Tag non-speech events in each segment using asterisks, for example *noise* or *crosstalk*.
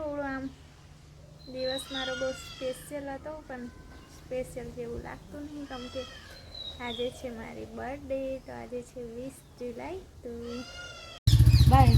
થોડું આમ દિવસ મારો બહુ સ્પેશિયલ હતો પણ સ્પેશિયલ જેવું લાગતું નહીં. કેમ કે આજે છે મારી બર્થડે તો આજે છે વીસ જુલાઈ તો bye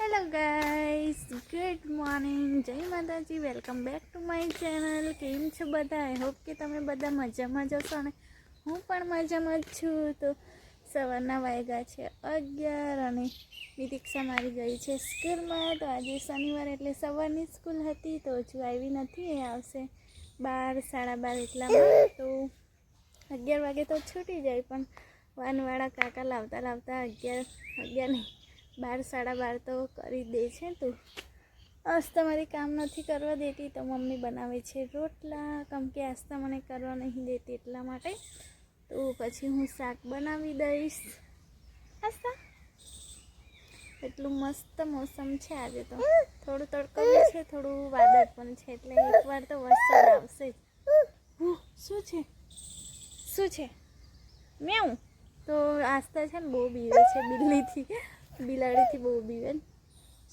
hello guys good morning જય માતાજી. Welcome back to my channel કેમ છો બધા? આઈ હોપ કે તમે બધા મજામાં જશો ને હું પણ મજામાં જ છું. તો સવારના વાગ્યા છે અગિયાર અને નિતિક્ષા મારી ગઈ છે સ્કૂલમાં. તો આજે શનિવાર એટલે સવારની સ્કૂલ હતી તો હજુ આવી નથી, એ આવશે બાર, સાડા બાર એટલામાં. તો અગિયાર વાગે તો છૂટી જાય, પણ વાનવાળા કાકા લાવતા લાવતા અગિયાર અગિયાર નહીં, બાર, સાડા બાર તો કરી દે છે તું. આજ તમારી કામ નથી કરવા દેતી તો મમ્મી બનાવે છે રોટલા, કેમ કે આસ્તા મને કરવા નહીં દેતી એટલા માટે. તો પછી હું શાક બનાવી દઈશ. આસ્તા એટલું મસ્ત મોસમ છે આજે તો. થોડું તડકો છે, થોડું વાદળ પણ છે, એટલે એકવાર તો વરસાદ આવશે જ. શું છે? શું છે? મેં તો આસ્તા છે ને બહુ બીવે છે, બિલ્લીથી, બિલાડીથી બહુ બીવે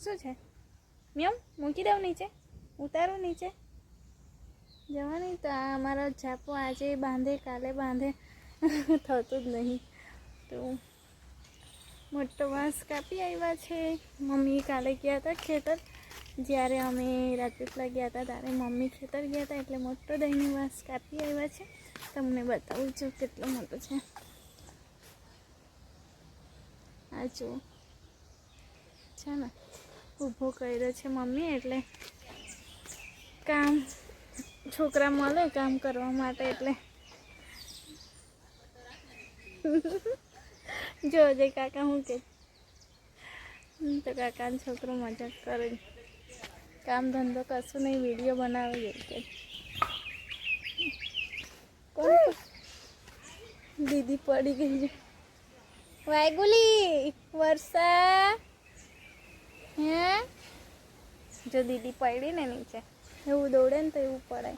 શું છે? મેં મૂકી દઉં નીચે? ઉતારું નીચે? જવાની તો અમારો જાપો આજે બાંધે, કાલે બાંધે. *laughs* થતું જ નહીં. તો મોટો વાંસ કાપી આવ્યા છે. મમ્મી કાલે ગયા હતા ખેતર. જ્યારે અમે રાજપીપળા ગયા હતા, ત્યારે મમ્મી ખેતર ગયા હતા, એટલે મોટો દહીંની વાંસ કાપી આવ્યા છે. તમને બતાવું છું કેટલો મોટો છે. આ જુઓ. છે ને ઊભો કર્યો છે મમ્મી, એટલે કામ, છોકરા મળે કામ કરવા માટે, એટલે જો, જે કાકા હું કે? તો કાકાનો છોકરો મજાક કરે. કામ ધંધો કશું નહીં, વીડિયો બનાવે કે. દીદી પડી ગઈ છે. વાયગુલી, વર્ષા. હે? જો દીદી પડી ને નીચે. એવું દોડે ને તો એવું પડાય.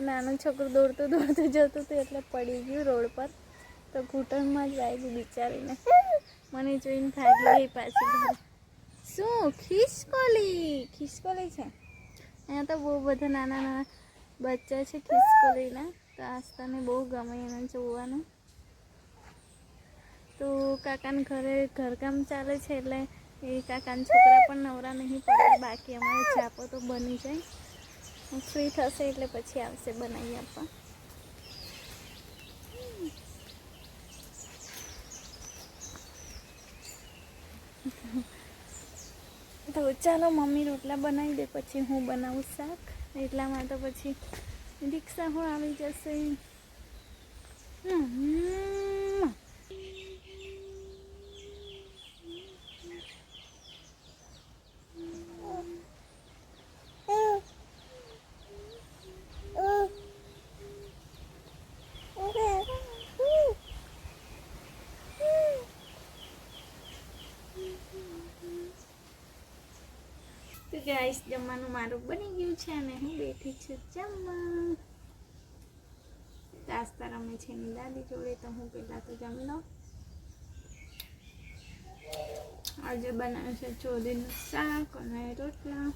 નાનું છોકરું દોડતું દોડતું જતું હતું એટલે પડી ગયું રોડ પર. તો ઘૂંટણમાં જ વાગ્યું બિચારીને. મને જોઈને ભાગી ગઈ પાછી શું? ખિસકોલી. ખિસકોલી છે? અહીંયા તો બહુ બધા નાના નાના બચ્ચા છે ખિસકોલીના. તો આસ્તાને બહુ ગમે એને જોવાનું. તો કાકાના ઘરે ઘરકામ ચાલે છે એટલે એ કાકાના છોકરા પણ નવરા નહીં પડે. બાકી અમારે ચાપો તો બની જાય. ફ્રી થશે એટલે પછી આવશે બનાવી આપવા. તો ચાલો મમ્મી રોટલા બનાવી દે, પછી હું બનાવું શાક. એટલામાં તો પછી રિક્ષા હું આવી જશે. હમ. તો ગાઈસ જમવાનું મારું બની ગયું છે અને હું બેઠી છું જમવા. નાસ્તા રમે છે એની દાદી જોડે, તો હું પહેલાં તો જમી લઉં. આજે બનાવ્યું છે ચોરીનું શાક અને રોટલા.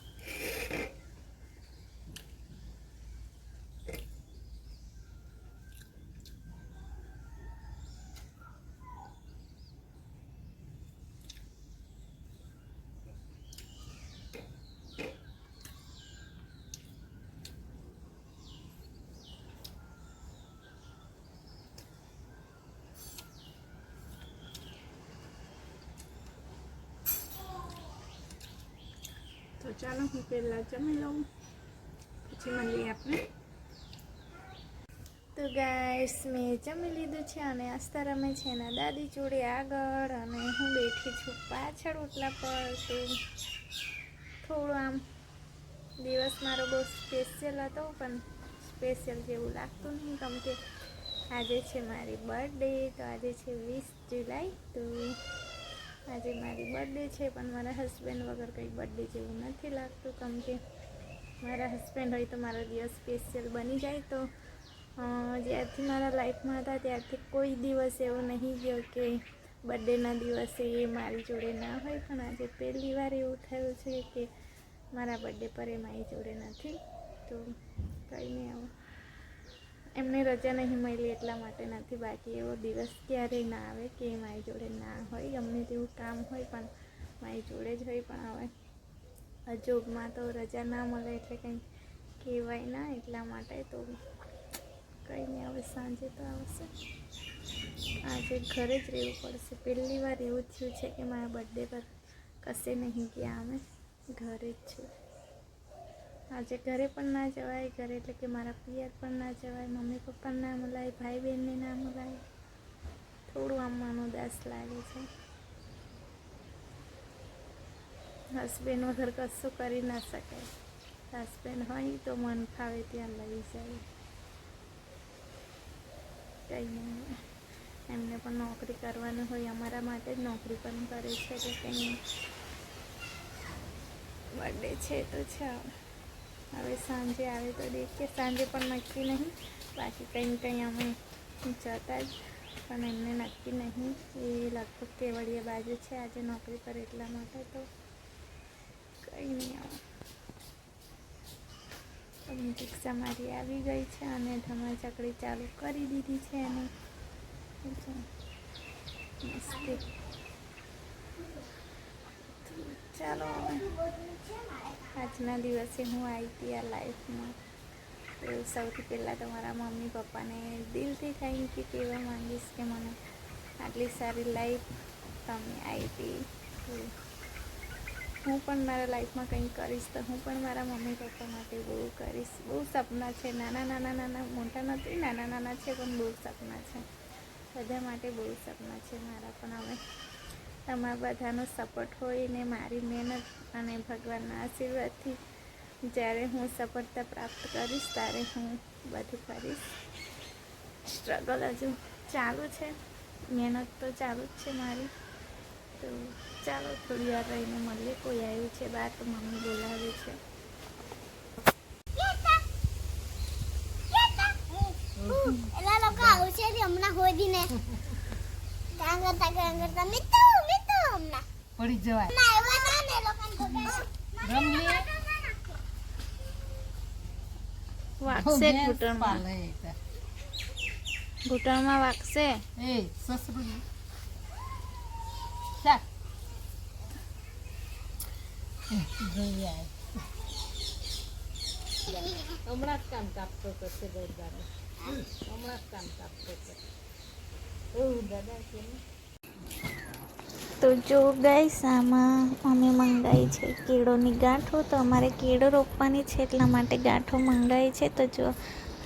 તો ચાલો હું પહેલાં જમી લઉં. પછી મળીએ આપણે. તો ગાઈસ મેં જમી લીધું છે અને આસ્તા રમે છે એના દાદી જોડે આગળ અને હું બેઠી છું પાછળ ઓટલા પર. તો થોડું આમ દિવસ મારો બહુ સ્પેશિયલ હતો, પણ સ્પેશિયલ જેવું લાગતું નહીં કેમ કે આજે છે મારી બર્થડે તો આજે છે વીસ જુલાઈ તો આજે મારી બર્થડે છે, પણ મારા હસબન્ડ વગર કંઈ બર્થડે જેવું નથી લાગતું. કેમ કે મારા હસબન્ડ હોય તો મારો દિવસ સ્પેશિયલ બની જાય. તો જ્યારથી મારા લાઈફમાં હતા, ત્યારથી કોઈ દિવસ એવો નહીં ગયો કે બર્થડેના દિવસે એ મારી જોડે ના હોય. પણ આજે પહેલી વાર એવું થયું છે કે મારા બર્થડે પર એ મારી જોડે નથી. તો કંઈ નહીં એમને રજા નહીં મળી એટલા માટે નથી બાકી એવો દિવસ ક્યારેય ના આવે કે મારી જોડે ના હોય. ગમે તેવું કામ હોય પણ મારી જોડે જ હોય પણ હવે અજોગમાં તો રજા ના મળે એટલે કંઈ કહેવાય ના એટલા માટે તો કંઈ નહીં. હવે સાંજે તો આવશે. આજે ઘરે જ રહેવું પડશે. પહેલી વાર એવું થયું છે કે મારા બર્થડે પર કશે નહીં ગયા અમે. ઘરે જ છું. આજે ઘરે પણ ના જવાય, ઘરે એટલે કે મારા પિયર પણ ના જવાય, મમ્મી પપ્પા ના મળાય ભાઈ બહેનને ના મળાય થોડું આમ ઉદાસ લાગે છે. હસબેન્ડ વગર કશું કરી ના શકાય હસબેન્ડ હોય તો મન ફાવે ત્યાં લઈ જાય. કંઈ નહીં. એમને પણ નોકરી કરવાનું હોય, અમારા માટે જ નોકરી પણ કરે છે એટલે કંઈ. બર્થડે છે તો છે હવે સાંજે આવે તો દેખીએ. સાંજે પણ નક્કી નહીં. બાકી કંઈ કંઈ અમે જતા જ. પણ એમને નક્કી નહીં. એ લગભગ કેવડિયા બાજુ છે. આજે નોકરી પર એટલા માટે તો કંઈ નહીં આવે. રિક્ષા મારી આવી ગઈ છે અને ધમા ચકડી ચાલુ કરી દીધી છે મસ્તી. ચાલો આજના દિવસે હું આવી હતી આ લાઈફમાં. તો સૌથી પહેલાં તો મારા મમ્મી પપ્પાને દિલથી થેન્ક યુ કહેવા માંગીશ કે મને આટલી સારી લાઈફ તમે આપી. હું પણ મારા લાઈફમાં કંઈક કરીશ તો હું પણ મારા મમ્મી પપ્પા માટે બહુ કરીશ. બહુ સપના છે. નાના નાના નાના, મોટા નથી, નાના નાના છે પણ બહુ સપના છે. બધા માટે બહુ સપના છે મારા પણ હવે. તમારા બધાનો સપોર્ટ હોય ને મારી મહેનત અને ભગવાનના આશીર્વાદથી જ્યારે હું સફળતા પ્રાપ્ત કરીશ ત્યારે હું બધું કરીશ. સ્ટ્રગલ હજુ ચાલુ છે. મહેનત તો ચાલુ જ છે મારી. તો ચાલો થોડી વાર રહીને મળીએ. કોઈ આવ્યું છે બહાર તો મમ્મી બોલાવે છે. એલા લોકો આવશે છે હમણાં *laughs* કામ કરતા કામ કરતા મિત્તુ મિત્તુ હમણાં પડી જવાય ના એવા ના ને લોકોને રમલી વાગશે ઘૂંટણમાં ઘૂંટણમાં વાગશે એ સસરું ચાલ એ, જોઈ આય. હમણાં જ કામ કાપતો કરશે બધાને હમણાં જ કામ કાપતો કરશે ઓહ દાદા છે ને તો જો ગાઈસ આમાં અમે મંગાવી છે કેળોની ગાંઠો. તો અમારે કેળો રોપવાની છે એટલા માટે ગાંઠો મંગાવી છે. તો જો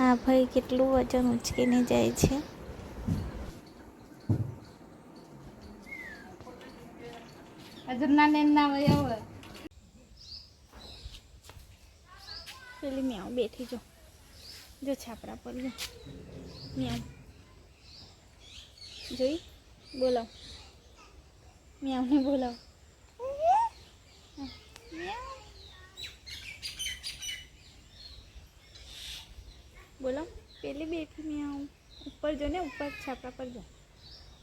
આ ભાઈ કેટલું વજન ઉચકીને જાય છે. પેલી મ્યાઉ બેઠી જો. જો છાપરા પર જો. મ્યાઉ. જોઈ? બોલાવ મ્યાઉને બોલાવ. બોલો પેલી બેઠી મ્યાઉ ઉપર જો ને ઉપર છાપરા પર જો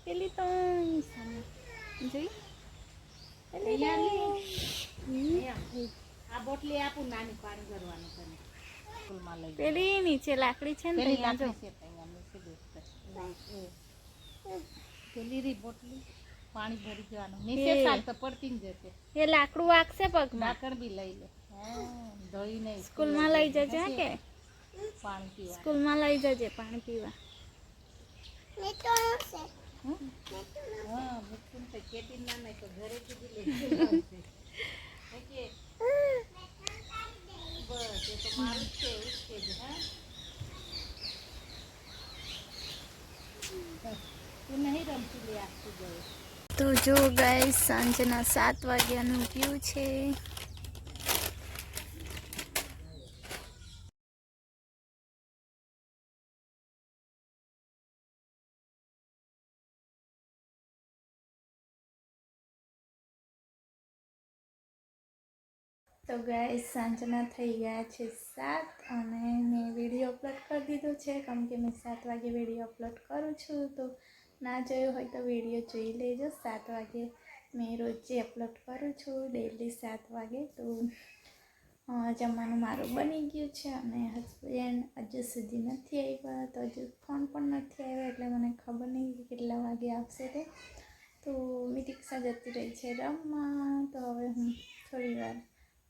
પેલી તો સામે જોઈ. આ બોટલી આપું નાની પાણી ભરવાનું તને. પેલી નીચે લાકડી છે ને પેલી ત્યાં લાકડી છે. પેલી રી બોટલી પાણી ભરી જવાનું. નીચે એ. તો પડતી જ જશે. એ લાકડું વાગશે પગમાં. લાકડ બી લઈ લે. નહીં. ધોઈને સ્કૂલમાં લઈ જજે કે? પાણી પીવા. સ્કૂલમાં લઈ જજે પાણી પીવા. નહીં નહીં રમતી લે આપતું જવું તો જો ગાય સાંજના સાત વાગ્યાનું વ્યૂ છે. તો ગાય સાંજના થઈ ગયા છે સાત અને મેં વીડિયો અપલોડ કરી દીધો છે. કેમ કે મેં સાત વાગે વીડિયો અપલોડ કરું છું, તો ના જોયો હોય તો વીડિયો જોઈ લેજો. સાત વાગે મેં રોજે અપલોડ કરું છું ડેલી સાત વાગે. તો જમવાનું મારું બની ગયું છે અને હસબન્ડ હજુ સુધી નથી આવ્યા, તો હજુ ફોન પણ નથી આવ્યો એટલે મને ખબર નહીં કેટલા વાગે આવશે તે. તો મિતિક્ષા જતી રહી છે રમવા, તો હવે હું થોડી વાર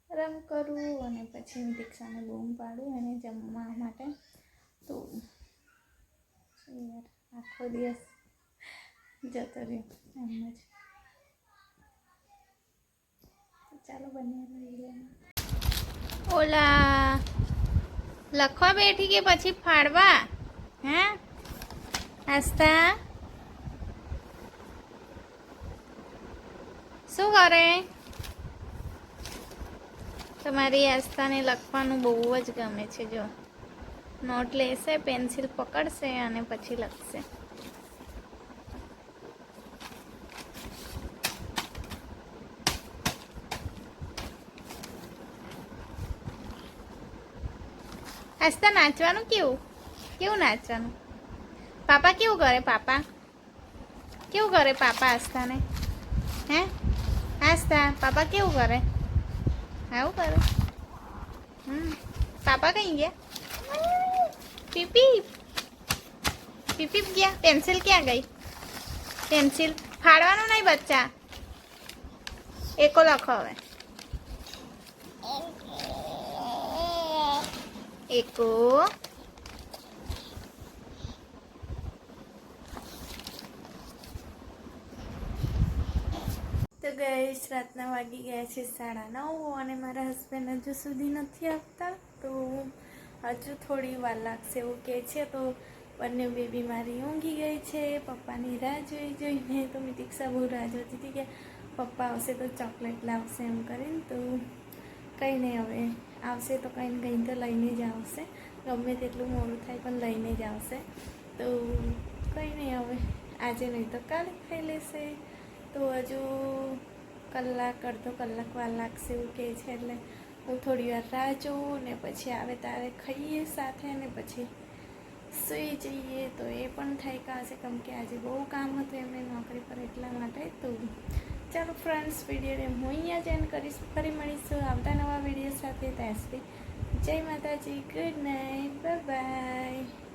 રમ કરું અને પછી હું દીક્ષાને બૂમ પાડું એને જમવા માટે. તો, આખો દિવસ જતો રહ્યો, એમ જ. ચાલો બંને ઓલા, લખવા બેઠી કે પછી ફાડવા? હે? આસ્તા શું કરે? તમારી આસ્થાને લખવાનું બહુ જ ગમે છે, જો. નોટ લેશે, પેન્સિલ પકડશે અને પછી લખશે. આસ્થા નાચવાનું કેવું? કેવું નાચવાનું? પાપા કેવું કરે પાપા? કેવું કરે પાપા આસ્થાને? હે? આસ્થા, પાપા કેવું કરે? આવું કરે. હમ. પાપા કઈ ગયા? પીપી? પીપી ગયા? પેન્સિલ ક્યાં ગઈ? પેન્સિલ ફાડવાનું નહીં બચ્ચા. એકો લખો હવે. એકો તો ગઈશ રાતના વાગી ગયા છે સાડા નવ અને મારા હસબન્ડ હજુ સુધી નથી આવતા. તો હજુ થોડી વાર લાગશે એવું કહે છે. તો બંને બેબી મારી ઊંઘી ગઈ છે. પપ્પાની રાહ જોઈ જોઈને તો મેં બહુ રાહ જોતી હતી કે પપ્પા આવશે તો ચોકલેટ લાવશે એમ કરીને. તો કંઈ નહીં, હવે આવશે તો કંઈ ને કંઈ તો લઈને જ આવશે. ગમે તેટલું મોડું થાય પણ લઈને જ આવશે. તો કંઈ નહીં, હવે આજે નહીં તો કાલે ખાઈ લેશે. તો હજુ કલાક, અડધો કલાક વાર લાગશે એવું કહે છે એટલે હું થોડી વાર રાહ જોઉં ને પછી આવે તારે ખાઈએ સાથે ને પછી સૂઈ જઈએ. તો એ પણ થાય કાશે કેમ કે આજે બહુ કામ હતું એમને નોકરી પર એટલા માટે. તો ચાલો ફ્રેન્ડ્સ વિડીયોને હું અહીંયા જ એન્ડ કરીશ. ફરી મળીશું આવતા નવા વીડિયો સાથે. ત્યાં જય માતાજી ગુડ નાઇટ બાય